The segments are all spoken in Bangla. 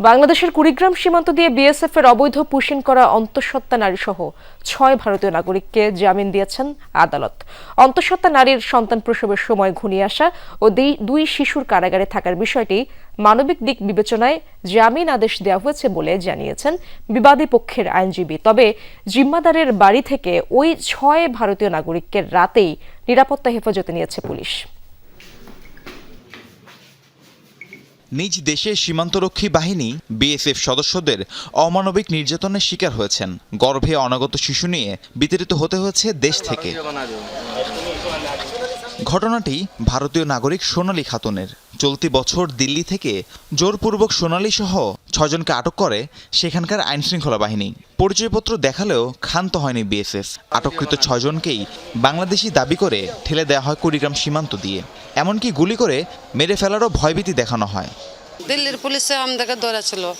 বাংলাদেশের কুড়িগ্রাম সীমান্ত দিয়ে বিএসএফ এর অবৈধ পুশিন করা অন্তঃসত্ত্বা নারী সহ ছয় ভারতীয় নাগরিককে জামিন দিয়েছেন আদালত। অন্তঃসত্ত্বা নারীর সন্তান প্রসবের সময় ঘনিয়ে আসা ও দুই শিশুর কারাগারে থাকার বিষয়টি মানবিক দিক বিবেচনায় জামিন আদেশ দেওয়া হয়েছে বলে জানিয়েছেন বিবাদী পক্ষের আইনজীবী। তবে জিম্মাদারের বাড়ি থেকে ওই ছয় ভারতীয় নাগরিককে রাতেই নিরাপত্তা হেফাজতে নিয়েছে পুলিশ। নিজ দেশে সীমান্তরক্ষী বাহিনী, বিএসএফ সদস্যদের অমানবিক নির্যাতনের শিকার হয়েছেন। গর্ভে অনাগত শিশু নিয়ে বিতাড়িত হতে হয়েছে দেশ থেকে। ঘটনাটি ভারতীয় নাগরিক সোনালী খাতুনের। চলতি বছর দিল্লি থেকে জোরপূর্বক সোনালী সহ ছজনকে আটক করে সেখানকার আইনশৃঙ্খলা বাহিনী পরিচয়পত্র দেখালেও ক্ষান্ত হয়নি বিএসএফ আটককৃত ছয়জনকেই বাংলাদেশি দাবি করে ঠেলে দেওয়া হয় কুড়িগ্রাম সীমান্ত দিয়ে এমনকি গুলি করে মেরে ফেলারও ভয়ভীতি দেখানো হয় दिल्ली पुलिस से हम देखे दौरा चलो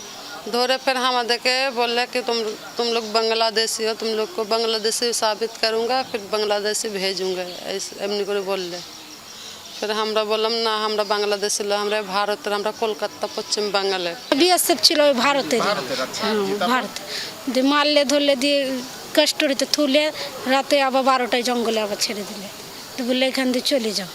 दौरे फिर हम देखे बोले कि तुम तुम लोग बांग्लादेशी हो तुम लोग को बांग्लादेशी साबित करूंगा फिर बांग्लादेशी भेजूंगा ऐसे एमनी করে বললে फिर আমরা বললাম না আমরা বাংলাদেশ ছিল আমরা ভারতের আমরা কলকাতা পশ্চিম বাঙালি। বিএসএফ ছিল ওই ভারতের হ্যাঁ ভারত। দিয়ে মারলে ধরলে দিয়ে কাস্টরিতে তুলে রাতে আবার বারোটায় জঙ্গলে আবার ছেড়ে দিলে। বললে এখান দিয়ে চলে যাও।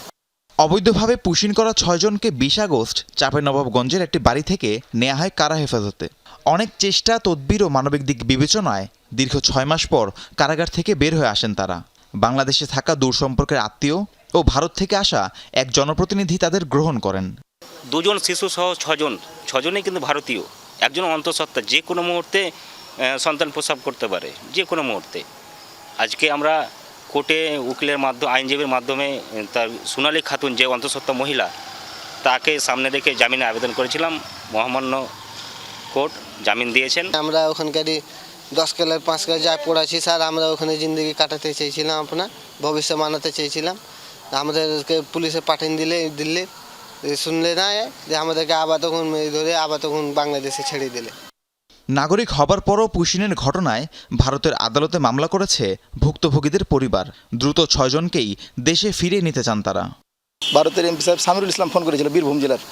অবৈধভাবে পুশিন করা ছয়জনকে বিশ আগস্ট চাঁপাইনবাবগঞ্জের একটি বাড়ি থেকে নেওয়া হয় কারা হেফাজতে। অনেক চেষ্টা তদবির ও মানবিক দিক বিবেচনায় দীর্ঘ ছয় মাস পর কারাগার থেকে বের হয়ে আসেন তারা। বাংলাদেশে থাকা দূর সম্পর্কের আত্মীয় ও ভারত থেকে আসা এক জনপ্রতিনিধি তাদের গ্রহণ করেন। দুজন শিশু সহ ছজন ছজনেই কিন্তু ভারতীয়। একজন অন্তঃসত্ত্বা যে কোনো মুহূর্তে সন্তান প্রসব করতে পারে যে কোনো মুহূর্তে। আজকে আমরা কোর্টে উকিলের মাধ্যমে আইনজীবীর মাধ্যমে তার সোনালী খাতুন যে অন্তঃসত্ত্বা মহিলা তাকে সামনে রেখে জামিনে আবেদন করেছিলাম। মহামান্য কোর্ট জামিন দিয়েছেন। আমরা ওখানকারই দশ কালার পাঁচ কালার যা পড়াছি স্যার আমরা ওখানে জিন্দগি কাটাতে চেয়েছিলাম আপনার ভবিষ্যৎ মানাতে চেয়েছিলাম। আমাদেরকে পুলিশে পাঠিয়ে দিলে দিল্লি শুনলে না যে আমাদেরকে আবার তখন ধরে আবার তখন বাংলাদেশে ছেড়ে দিলে। নাগরিক হবার পরও পুশিনের ঘটনায় ভারতের আদালতে মামলা করেছে ভুক্তভোগীদের পরিবার। দ্রুত ছয়জনকেই দেশে ফিরিয়ে নিতে চান তারা। ভারতের এমপি সাহেব সামিরুল ইসলাম ফোন করেছিল বীরভূম জেলার।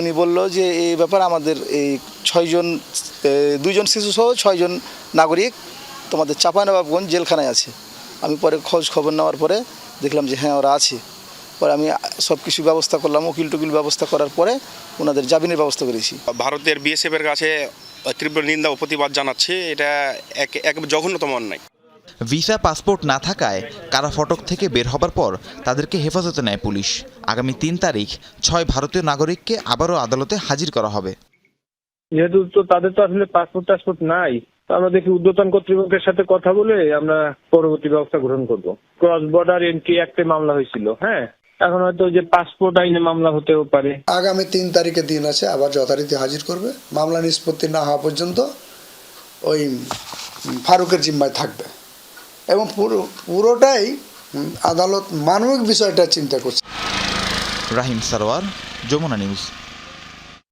উনি বলল যে এই ব্যাপার আমাদের এই ছয়জন দুইজন শিশু সহ ছয়জন নাগরিক তোমাদের চাঁপানবাবগঞ্জ জেলখানায় আছে। আমি পরে খোঁজ খবর নেওয়ার পরে দেখলাম যে হ্যাঁ ওরা আছে। পরে আমি সব কিছু ব্যবস্থা করলাম উকিল টুকিল ব্যবস্থা করার পরে ওনাদের জামিনের ব্যবস্থা করেছি ভারতের বিএসএফের কাছে তীব্র নিন্দা ও প্রতিবাদ জানাচ্ছি এটা এক এক জঘন্যতম অন্যায়। ভিসা পাসপোর্ট না থাকায় কারা ফটক থেকে বের হবার পর তাদেরকে হেফাজতে নেয় পুলিশ। আগামী তিন তারিখ ছয় ভারতীয় নাগরিককে আবারও আদালতে হাজির করা হবে। যেহেতু তো তাদের তো আসলে পাসপোর্ট টাসপোর্ট নাই তো আমরা দেখি উদ্যতন কর্তৃপক্ষের সাথে কথা বলে আমরা পরবর্তী ব্যবস্থা গ্রহণ করব। ক্রস বর্ডার এন্ট্রি একটা মামলা হয়েছিল হ্যাঁ? এখন হয়তো যে পাসপোর্ট আইনে মামলা হতেও পারে। আগামী তিন তারিখে দিন আছে আবার যথারীতি হাজির করবে। মামলা নিষ্পত্তি না হওয়া পর্যন্ত ওই ফারুকের জিম্মায় থাকবে। এবং পুরো পুরোটাই আদালত মানবিক বিষয়টা চিন্তা করছে। রাহিম সারোয়ার যমুনা নিউজ।